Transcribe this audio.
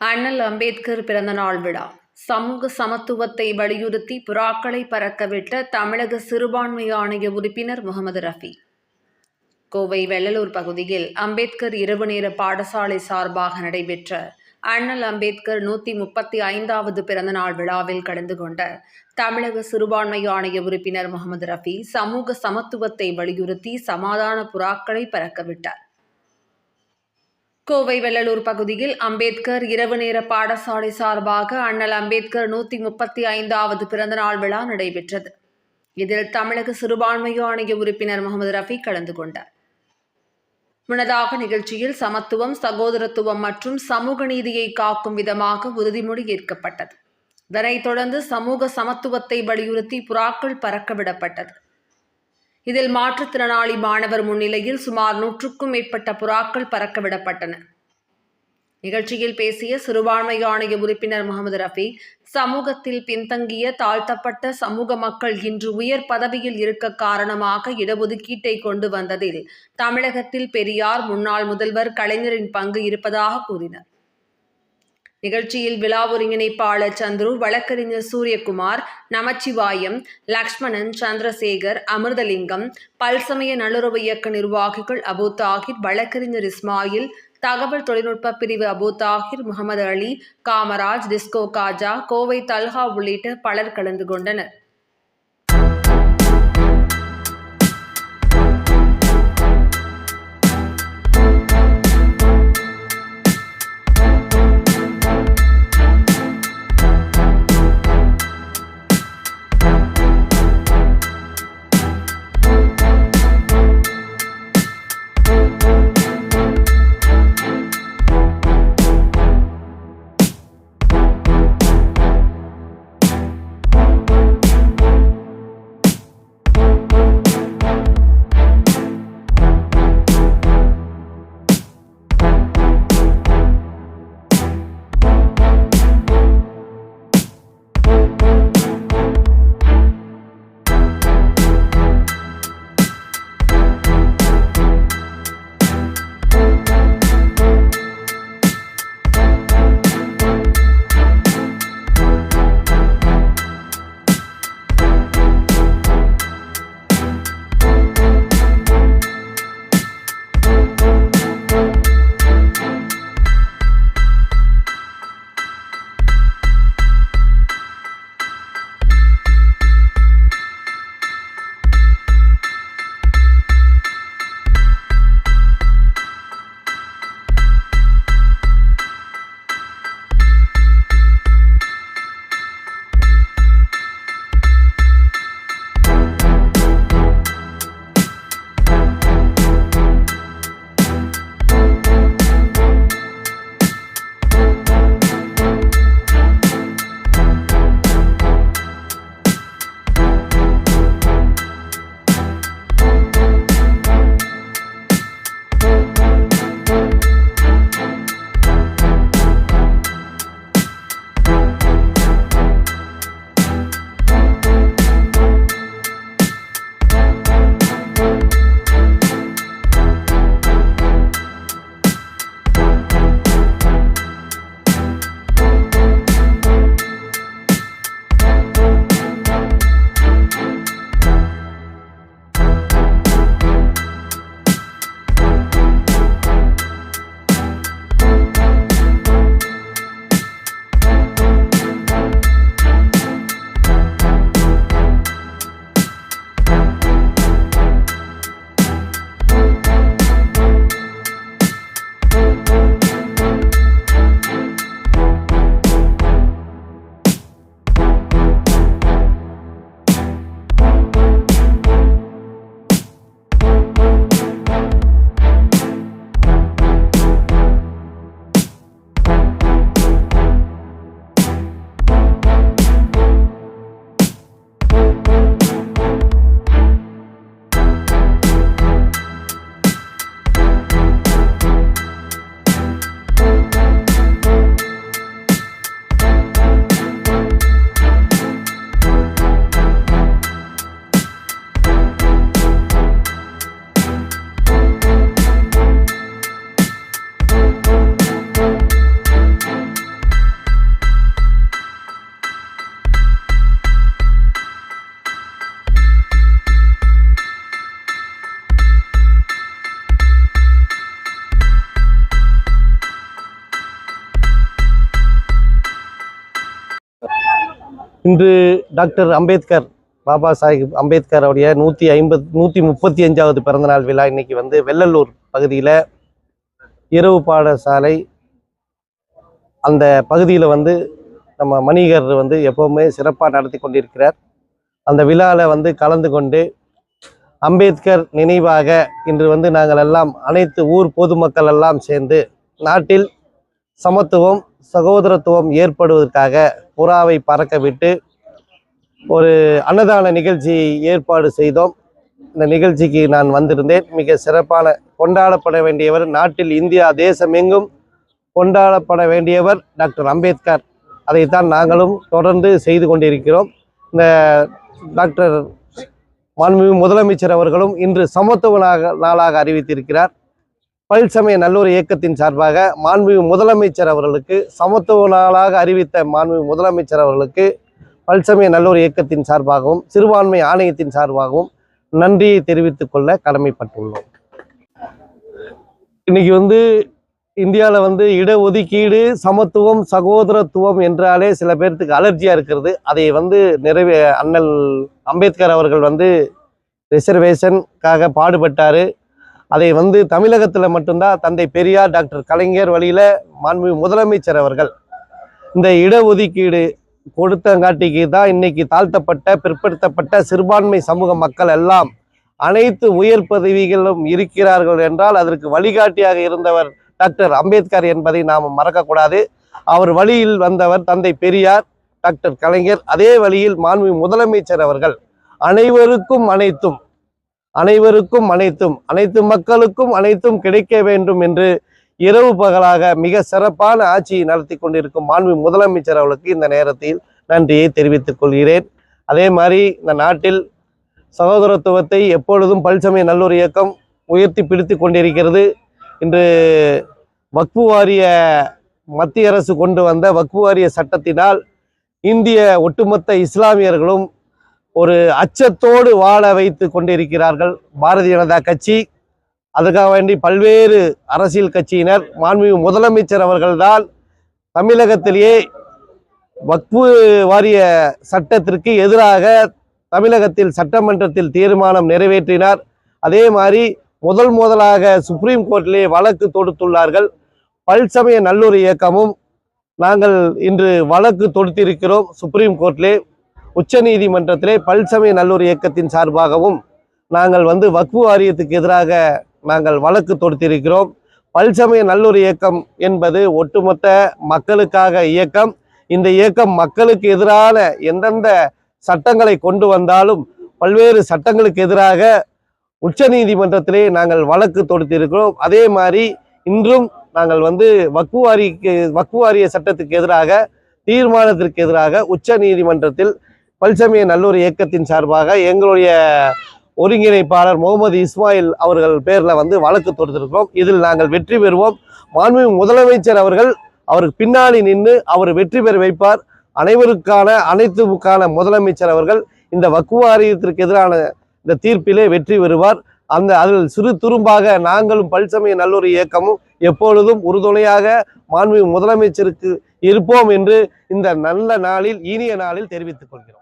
அண்ணல் அம்பேத்கர் பிறந்தநாள் விழா. சமூக சமத்துவத்தை வலியுறுத்தி புறாக்களை பறக்கவிட்ட தமிழக சிறுபான்மை ஆணைய உறுப்பினர் முகமது ரஃபி. கோவை வெள்ளலூர் பகுதியில் அம்பேத்கர் இரவு நேர பாடசாலை சார்பாக நடைபெற்ற அண்ணல் அம்பேத்கர் நூற்றி முப்பத்தி ஐந்தாவது பிறந்தநாள் விழாவில் கலந்து கொண்ட தமிழக சிறுபான்மை ஆணைய உறுப்பினர் முகமது ரஃபி சமூக சமத்துவத்தை வலியுறுத்தி சமாதான புறாக்களை பறக்கவிட்டார் கோவை வெள்ளலூர் பகுதியில் அம்பேத்கர் இரவு நேர பாடசாலை சார்பாக அண்ணல் அம்பேத்கர் நூற்றி முப்பத்தி ஐந்தாவது பிறந்தநாள் விழா நடைபெற்றது. இதில் தமிழக சிறுபான்மை ஆணைய உறுப்பினர் முகமது ரஃபி கலந்து கொண்டார். முன்னதாக நிகழ்ச்சியில் சமத்துவம் சகோதரத்துவம் மற்றும் சமூக நீதியை காக்கும் விதமாக உறுதிமொழி ஏற்கப்பட்டது. இதனைத் தொடர்ந்து சமூக சமத்துவத்தை வலியுறுத்தி புறாக்கள் பறக்கவிடப்பட்டது இதில் மாற்றுத்திறனாளி மாணவர் முன்னிலையில் சுமார் நூற்றுக்கும் மேற்பட்ட புறாக்கள் பறக்கவிடப்பட்டன. நிகழ்ச்சியில் பேசிய சிறுபான்மை ஆணைய உறுப்பினர் முகமது ரஃபி சமூகத்தில் பின்தங்கிய தாழ்த்தப்பட்ட சமூக மக்கள் இன்று உயர் பதவியில் இருக்க காரணமாக இடஒதுக்கீட்டை கொண்டு வந்ததில் தமிழகத்தில் பெரியார் முன்னாள் முதல்வர் கலைஞரின் பங்கு இருப்பதாக கூறினார். நிகழ்ச்சியில் விழா ஒருங்கிணைப்பாளர் சந்துரு வழக்கறிஞர் சூரியகுமார் நமச்சிவாயம் லக்ஷ்மணன் சந்திரசேகர் அமிர்தலிங்கம் பல்சமய நல்லுறவு இயக்க நிர்வாகிகள் அபு தாகிர் வழக்கறிஞர் இஸ்மாயில் தகவல் தொழில்நுட்ப பிரிவு அபு தாகிர் முகமது அலி காமராஜ் டிஸ்கோ காஜா கோவை தல்ஹா உள்ளிட்ட பலர் கலந்து கொண்டனர். இன்று டாக்டர் அம்பேத்கர் பாபா சாஹிப் அம்பேத்கர் அவருடைய நூற்றி ஐம்பது நூற்றி முப்பத்தி அஞ்சாவது பிறந்தநாள் விழா இன்னைக்கு வந்து வெள்ளலூர் பகுதியில் இரவு பாடசாலை. அந்த பகுதியில் வந்து நம்ம மணிகர் வந்து எப்போவுமே சிறப்பாக நடத்தி கொண்டிருக்கிறார். அந்த விழாவில் வந்து கலந்து கொண்டு அம்பேத்கர் நினைவாக இன்று வந்து நாங்கள் எல்லாம் அனைத்து ஊர் பொதுமக்கள் எல்லாம் சேர்ந்து நாட்டில் சமத்துவம் சகோதரத்துவம் ஏற்படுவதற்காக புறாவை பறக்க விட்டு ஒரு அன்னதான நிகழ்ச்சி ஏற்பாடு செய்தோம். இந்த நிகழ்ச்சிக்கு நான் வந்திருந்தேன். மிக சிறப்பான கொண்டாடப்பட வேண்டியவர் நாட்டில் இந்தியா தேசமெங்கும் கொண்டாடப்பட வேண்டியவர் டாக்டர் அம்பேத்கர். அதைத்தான் நாங்களும் தொடர்ந்து செய்து கொண்டிருக்கிறோம். இந்த டாக்டர் மாண்பு முதலமைச்சர் அவர்களும் இன்று சமத்துவ நாளாக அறிவித்திருக்கிறார். பல்சமய நல்லூர் இயக்கத்தின் சார்பாக மாண்புமிகு முதலமைச்சர் அவர்களுக்கு சமத்துவ நாளாக அறிவித்த மாண்புமிகு முதலமைச்சர் அவர்களுக்கு பல்சமய நல்லூர் இயக்கத்தின் சார்பாகவும் சிறுபான்மை ஆணையத்தின் சார்பாகவும் நன்றியை தெரிவித்துக் கொள்ள கடமைப்பட்டுள்ளோம். இன்னைக்கு வந்து இந்தியாவில் வந்து இடஒதுக்கீடு சமத்துவம் சகோதரத்துவம் என்றாலே சில பேர்த்துக்கு அலர்ஜியாக இருக்கிறது. அதை வந்து நிறைவே அண்ணல் அம்பேத்கர் அவர்கள் வந்து ரிசர்வேஷனுக்காக பாடுபட்டார். அதை வந்து தமிழகத்தில் மட்டும்தான் தந்தை பெரியார் டாக்டர் கலைஞர் வழியில் மாண்பு முதலமைச்சர் அவர்கள் இந்த இடஒதுக்கீடு கொடுத்தங்காட்டிக்கு தான் இன்னைக்கு தாழ்த்தப்பட்ட பிற்படுத்தப்பட்ட சிறுபான்மை சமூக மக்கள் எல்லாம் அனைத்து உயர் பதவிகளும் இருக்கிறார்கள் என்றால் அதற்கு வழிகாட்டியாக இருந்தவர் டாக்டர் அம்பேத்கர் என்பதை நாம் மறக்கக்கூடாது. அவர் வழியில் வந்தவர் தந்தை பெரியார் டாக்டர் கலைஞர். அதே வழியில் மாண்பு முதலமைச்சர் அவர்கள் அனைவருக்கும் அனைத்தும் அனைவருக்கும் அனைத்தும் அனைத்து மக்களுக்கும் அனைத்தும் கிடைக்க வேண்டும் என்று இரவு பகலாக மிக சிறப்பான ஆட்சியை நடத்தி கொண்டிருக்கும் மாண்பு முதலமைச்சர் அவர்களுக்கு இந்த நேரத்தில் நன்றியை தெரிவித்துக் கொள்கிறேன். அதே மாதிரி இந்த நாட்டில் சகோதரத்துவத்தை எப்பொழுதும் பல்சமய நல்லூர் இயக்கம் உயர்த்தி பிடித்து கொண்டிருக்கிறது. இன்று வக்பு வாரிய மத்திய அரசு கொண்டு வந்த வக்பு வாரிய சட்டத்தினால் இந்திய ஒட்டுமொத்த இஸ்லாமியர்களும் ஒரு அச்சத்தோடு வாழ வைத்து கொண்டிருக்கிறார்கள் பாரதிய ஜனதா கட்சி. அதுக்காக வேண்டி பல்வேறு அரசியல் கட்சியினர் மாண்புமிகு முதலமைச்சர் அவர்கள்தான் தமிழகத்திலேயே வக்பு வாரிய சட்டத்திற்கு எதிராக தமிழகத்தில் சட்டமன்றத்தில் தீர்மானம் நிறைவேற்றினார். அதே மாதிரி முதல் முதலாக சுப்ரீம் கோர்ட்டிலே வழக்கு தொடுத்துள்ளார்கள். பல்சமய நல்லூர் இயக்கமும் நாங்கள் இன்று வழக்கு தொடுத்திருக்கிறோம் சுப்ரீம் கோர்ட்டிலே. உச்ச நீதிமன்றத்திலே பல்சமய நல்லூர் இயக்கத்தின் சார்பாகவும் நாங்கள் வந்து வக்பு வாரியத்துக்கு எதிராக நாங்கள் வழக்கு தொடுத்திருக்கிறோம். பல்சமய நல்லூர் இயக்கம் என்பது ஒட்டுமொத்த மக்களுக்காக இயக்கம். இந்த இயக்கம் மக்களுக்கு எதிரான எந்தெந்த சட்டங்களை கொண்டு வந்தாலும் பல்வேறு சட்டங்களுக்கு எதிராக உச்ச நீதிமன்றத்திலே நாங்கள் வழக்கு தொடுத்திருக்கிறோம். அதே மாதிரி இன்றும் நாங்கள் வந்து வக்குவாரிக்கு வக்குவாரிய சட்டத்துக்கு எதிராக தீர்மானத்திற்கு எதிராக உச்ச நீதிமன்றத்தில் பல்சமய நல்லூர் இயக்கத்தின் சார்பாக எங்களுடைய ஒருங்கிணைப்பாளர் முகமது இஸ்மாயில் அவர்கள் பேரில் வந்து வழக்கு தொடுத்திருக்கிறோம். இதில் நாங்கள் வெற்றி பெறுவோம். மாண்புமிகு முதலமைச்சர் அவர்கள் அவருக்கு பின்னாடி நின்று அவர் வெற்றி பெற வைப்பார். அனைவருக்கான அனைத்துக்கான முதலமைச்சர் அவர்கள் இந்த வக்குவாரியத்திற்கு எதிரான இந்த தீர்ப்பிலே வெற்றி பெறுவார். அந்த அதில் சிறு துரும்பாக நாங்களும் பல்சமய நல்லூர் இயக்கமும் எப்பொழுதும் உறுதுணையாக மாண்புமிகு முதலமைச்சருக்கு இருப்போம் என்று இந்த நல்ல நாளில் இனிய நாளில் தெரிவித்துக் கொள்கிறோம்.